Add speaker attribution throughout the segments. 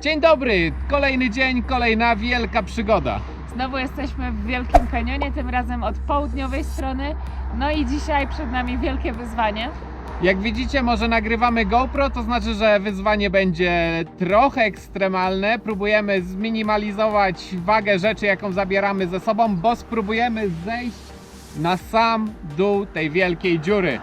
Speaker 1: Dzień dobry, kolejny dzień, kolejna wielka przygoda.
Speaker 2: Znowu jesteśmy w Wielkim Kanionie, tym razem od południowej strony. No i dzisiaj przed nami wielkie wyzwanie.
Speaker 1: Jak widzicie, może nagrywamy GoPro, to znaczy, że wyzwanie będzie trochę ekstremalne. Próbujemy zminimalizować wagę rzeczy, jaką zabieramy ze sobą, bo spróbujemy zejść na sam dół tej wielkiej dziury.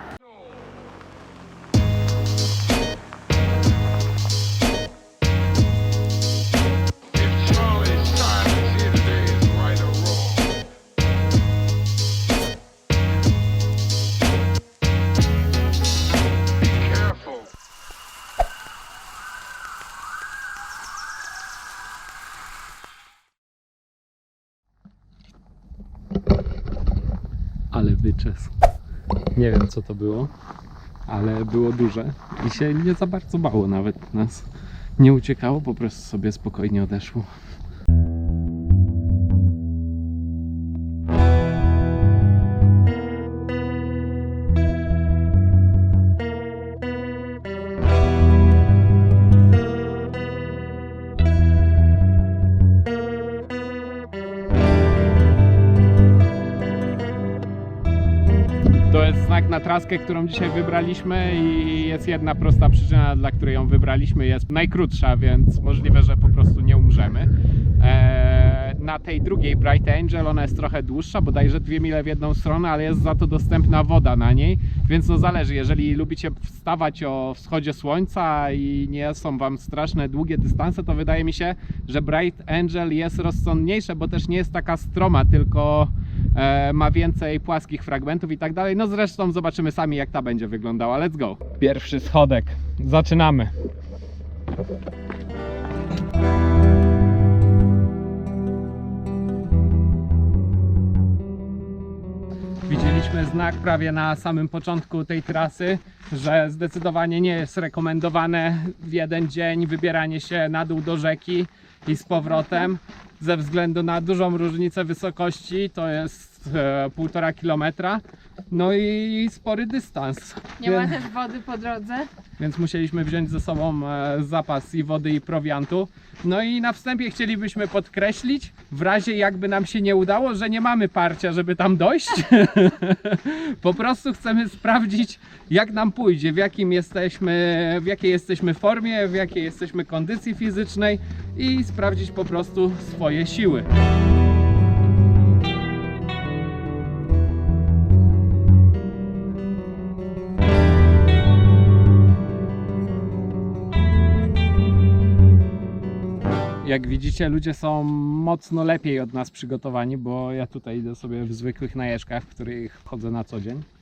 Speaker 1: Nie wiem co to było, ale było duże i się nie za bardzo bało nawet nas. Nie uciekało, po prostu sobie spokojnie odeszło. Traskę, którą dzisiaj wybraliśmy i jest jedna prosta przyczyna, dla której ją wybraliśmy. Jest najkrótsza, więc możliwe, że po prostu nie umrzemy. Eee, na tej drugiej Bright Angel ona jest trochę dłuższa, bodajże dwie mile w jedną stronę, ale jest za to dostępna woda na niej, więc no zależy. Jeżeli lubicie wstawać o wschodzie słońca i nie są wam straszne długie dystanse, to wydaje mi się, że Bright Angel jest rozsądniejsze, bo też nie jest taka stroma, tylko e, ma więcej płaskich fragmentów i tak dalej. No zresztą zobaczymy sami jak ta będzie wyglądała. Let's go. Pierwszy schodek. Zaczynamy. Widzieliśmy znak prawie na samym początku tej trasy, że zdecydowanie nie jest rekomendowane w jeden dzień wybieranie się na dół do rzeki i z powrotem ze względu na dużą różnicę wysokości, to jest e, półtora kilometra, no i spory dystans.
Speaker 2: Nie ma
Speaker 1: Więc-
Speaker 2: też wody po drodze.
Speaker 1: więc musieliśmy wziąć ze sobą e, zapas i wody i prowiantu. No i na wstępie chcielibyśmy podkreślić, w razie jakby nam się nie udało, że nie mamy parcia, żeby tam dojść. po prostu chcemy sprawdzić, jak nam pójdzie, w jakim jesteśmy, w jakiej jesteśmy formie, w jakiej jesteśmy kondycji fizycznej i sprawdzić po prostu swoje siły. Jak widzicie, ludzie są mocno lepiej od nas przygotowani, bo ja tutaj idę sobie w zwykłych najeszkach, w których chodzę na co dzień.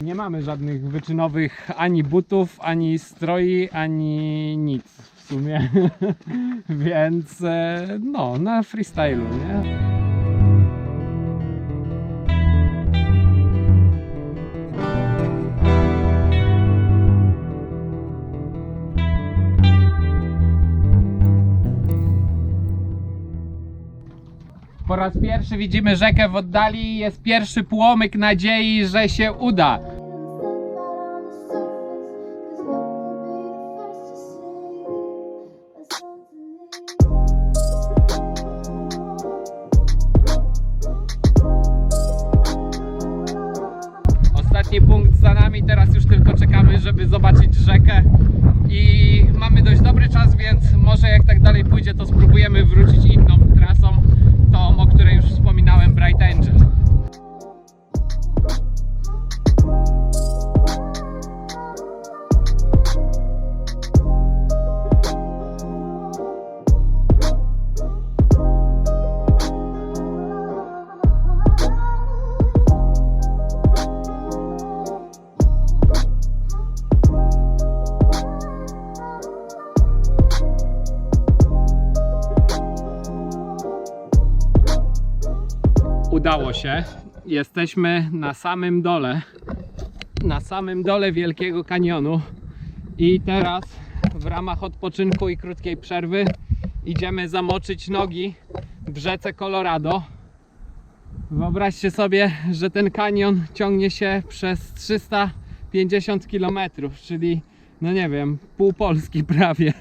Speaker 1: Nie mamy żadnych wyczynowych ani butów, ani stroi, ani nic w sumie. Więc e, no, na freestylu, nie? Po raz pierwszy widzimy rzekę w oddali. Jest pierwszy płomyk nadziei, że się uda. Ostatni punkt za nami, teraz już tylko czekamy, żeby zobaczyć rzekę i mamy dość dobry czas, więc może jak tak dalej pójdzie, to spróbujemy wrócić inną trasą, Jesteśmy na samym dole. Na samym dole Wielkiego Kanionu. I teraz w ramach odpoczynku i krótkiej przerwy idziemy zamoczyć nogi w rzece Colorado. Wyobraźcie sobie, że ten kanion ciągnie się przez 350 km, czyli no nie wiem, pół Polski prawie,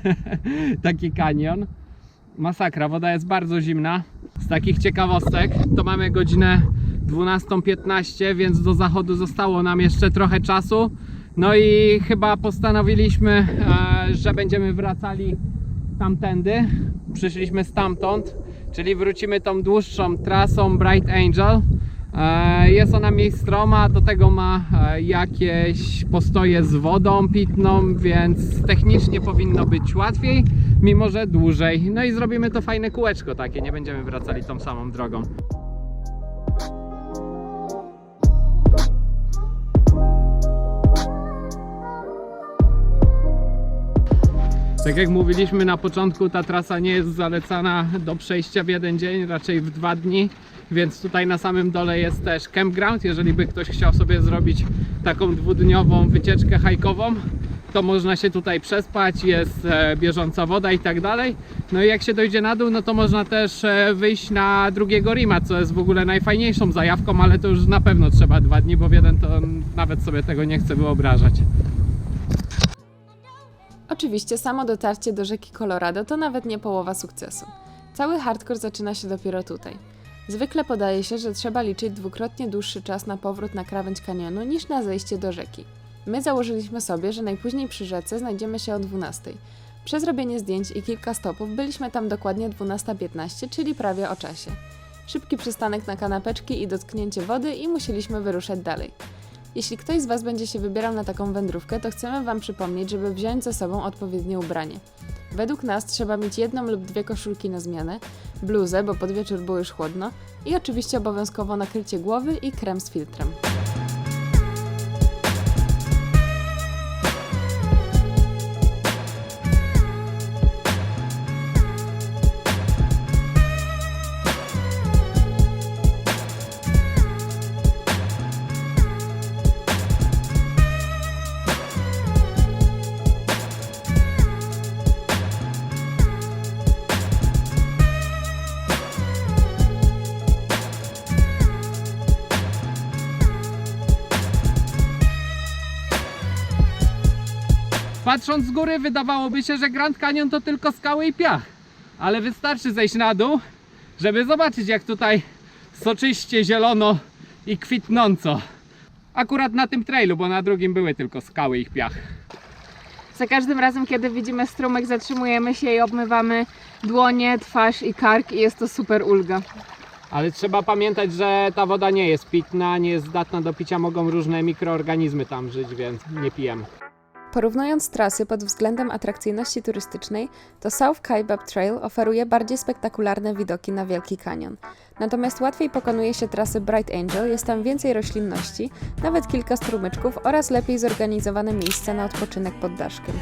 Speaker 1: taki kanion. Masakra, woda jest bardzo zimna. Z takich ciekawostek to mamy godzinę 12.15, więc do zachodu zostało nam jeszcze trochę czasu. No i chyba postanowiliśmy, e, że będziemy wracali tamtędy. Przyszliśmy stamtąd, czyli wrócimy tą dłuższą trasą Bright Angel. E, Jest ona mniej stroma, do tego ma e, jakieś postoje z wodą pitną, więc technicznie powinno być łatwiej, mimo że dłużej. No i zrobimy to fajne kółeczko takie, nie będziemy wracali tą samą drogą. Tak jak mówiliśmy na początku, ta trasa nie jest zalecana do przejścia w jeden dzień, raczej w dwa dni, więc tutaj na samym dole jest też campground. Jeżeli by ktoś chciał sobie zrobić taką dwudniową wycieczkę hajkową, to można się tutaj przespać, jest e, bieżąca woda i tak dalej. No i jak się dojdzie na dół, no to można też e, wyjść na drugiego Rima, co jest w ogóle najfajniejszą zajawką, ale to już na pewno trzeba dwa dni, bo w jeden to nawet sobie tego nie chcę wyobrażać.
Speaker 3: Oczywiście samo dotarcie do rzeki Colorado to nawet nie połowa sukcesu. Cały hardcore zaczyna się dopiero tutaj. Zwykle podaje się, że trzeba liczyć dwukrotnie dłuższy czas na powrót na krawędź kanionu niż na zejście do rzeki. My założyliśmy sobie, że najpóźniej przy rzece znajdziemy się o 12. Przez robienie zdjęć i kilka stopów byliśmy tam dokładnie 12.15, czyli prawie o czasie. Szybki przystanek na kanapeczki i dotknięcie wody i musieliśmy wyruszać dalej. Jeśli ktoś z Was będzie się wybierał na taką wędrówkę, to chcemy Wam przypomnieć, żeby wziąć ze sobą odpowiednie ubranie. Według nas trzeba mieć jedną lub dwie koszulki na zmianę, bluzę, bo pod wieczór było już chłodno i oczywiście obowiązkowo nakrycie głowy i krem z filtrem.
Speaker 1: Patrząc z góry wydawałoby się, że Grand Canyon to tylko skały i piach. Ale wystarczy zejść na dół, żeby zobaczyć jak tutaj soczyście, zielono i kwitnąco. Akurat na tym trailu, bo na drugim były tylko skały i piach.
Speaker 2: Za każdym razem, kiedy widzimy strumyk, zatrzymujemy się i obmywamy dłonie, twarz i kark i jest to super ulga.
Speaker 1: Ale trzeba pamiętać, że ta woda nie jest pitna, nie jest zdatna do picia, mogą różne mikroorganizmy tam żyć, więc nie pijemy.
Speaker 3: Porównując trasy pod względem atrakcyjności turystycznej, to South Kaibab Trail oferuje bardziej spektakularne widoki na Wielki Kanion. Natomiast łatwiej pokonuje się trasy Bright Angel, jest tam więcej roślinności, nawet kilka strumyczków oraz lepiej zorganizowane miejsca na odpoczynek pod daszkiem.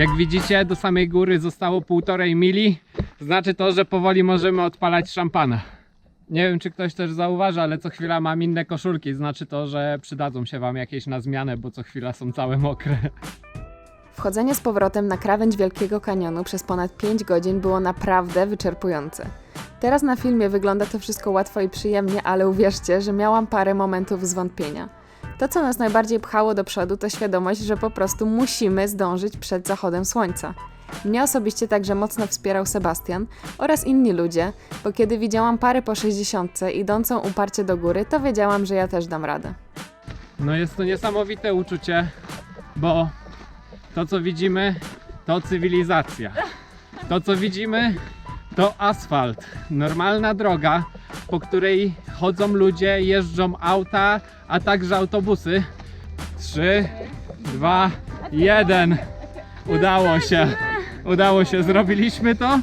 Speaker 1: Jak widzicie, do samej góry zostało półtorej mili. Znaczy to, że powoli możemy odpalać szampana. Nie wiem, czy ktoś też zauważy, ale co chwila mam inne koszulki. Znaczy to, że przydadzą się Wam jakieś na zmianę, bo co chwila są całe mokre.
Speaker 3: Wchodzenie z powrotem na krawędź Wielkiego Kanionu przez ponad 5 godzin było naprawdę wyczerpujące. Teraz na filmie wygląda to wszystko łatwo i przyjemnie, ale uwierzcie, że miałam parę momentów zwątpienia. To, co nas najbardziej pchało do przodu, to świadomość, że po prostu musimy zdążyć przed zachodem słońca. Mnie osobiście także mocno wspierał Sebastian oraz inni ludzie, bo kiedy widziałam parę po 60 idącą uparcie do góry, to wiedziałam, że ja też dam radę.
Speaker 1: No jest to niesamowite uczucie, bo to co widzimy to cywilizacja. To co widzimy to asfalt. Normalna droga, po której chodzą ludzie, jeżdżą auta, a także autobusy. 3, 2, 1. Udało się. Udało się, zrobiliśmy to.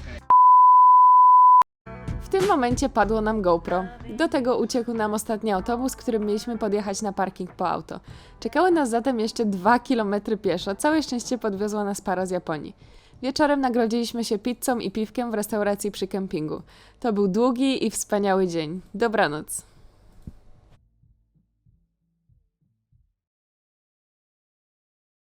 Speaker 3: W tym momencie padło nam GoPro. Do tego uciekł nam ostatni autobus, którym mieliśmy podjechać na parking po auto. Czekały nas zatem jeszcze 2 km pieszo. Całe szczęście podwiozła nas para z Japonii. Wieczorem nagrodziliśmy się pizzą i piwkiem w restauracji przy kempingu. To był długi i wspaniały dzień. Dobranoc.